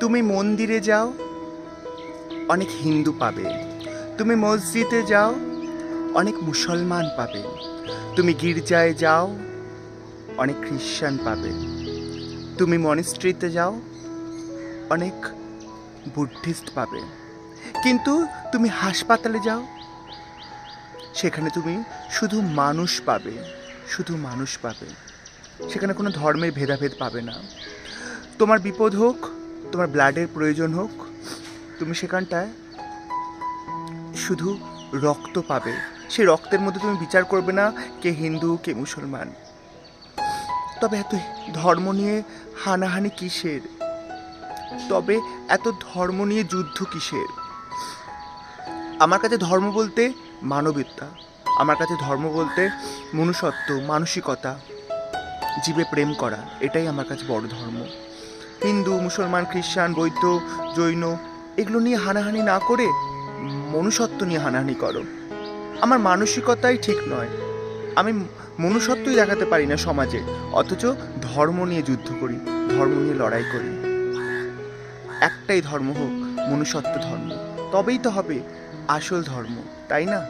তুমি মন্দিরে যাও, অনেক হিন্দু পাবে। তুমি মসজিদে যাও, অনেক মুসলমান পাবে। তুমি গির্জায় যাও, অনেক খ্রিস্টান পাবে। তুমি মনিস্ট্রিতে যাও, অনেক বুদ্ধিস্ট পাবে। কিন্তু তুমি হাসপাতালে যাও, সেখানে তুমি শুধু মানুষ পাবে, শুধু মানুষ পাবে। সেখানে কোনো ধর্মের ভেদাভেদ পাবে না। তোমার বিপদ হোক তোমার ব্লাডের প্রয়োজন হোক, তুমি সেখানটায় শুধু রক্ত পাবে। সেই রক্তের মধ্যে তুমি বিচার করবে না কে হিন্দু, কে মুসলমান। তবে এত ধর্ম নিয়ে হানাহানি কিসের? তবে এত ধর্ম নিয়ে যুদ্ধ কিসের? আমার কাছে ধর্ম বলতে মানবিকতা আমার কাছে ধর্ম বলতে মনুষ্যত্ব, মানসিকতা, জীবে প্রেম করা, এটাই আমার কাছে বড় ধর্ম। হিন্দু, মুসলমান, খ্রিস্টান, বৌদ্ধ, জৈন, এগুলো নিয়ে হানাহানি না করে মনুষ্যত্ব নিয়ে হানাহানি করো। আমার মানসিকতাই ঠিক নয়। আমি মনুষ্যত্বই দেখাতে পারি না সমাজে, অথচ ধর্ম নিয়ে যুদ্ধ করি, ধর্ম নিয়ে লড়াই করি। একটাই ধর্ম হোক, মনুষ্যত্ব ধর্ম। তবেই তো হবে আসল ধর্ম, তাই না?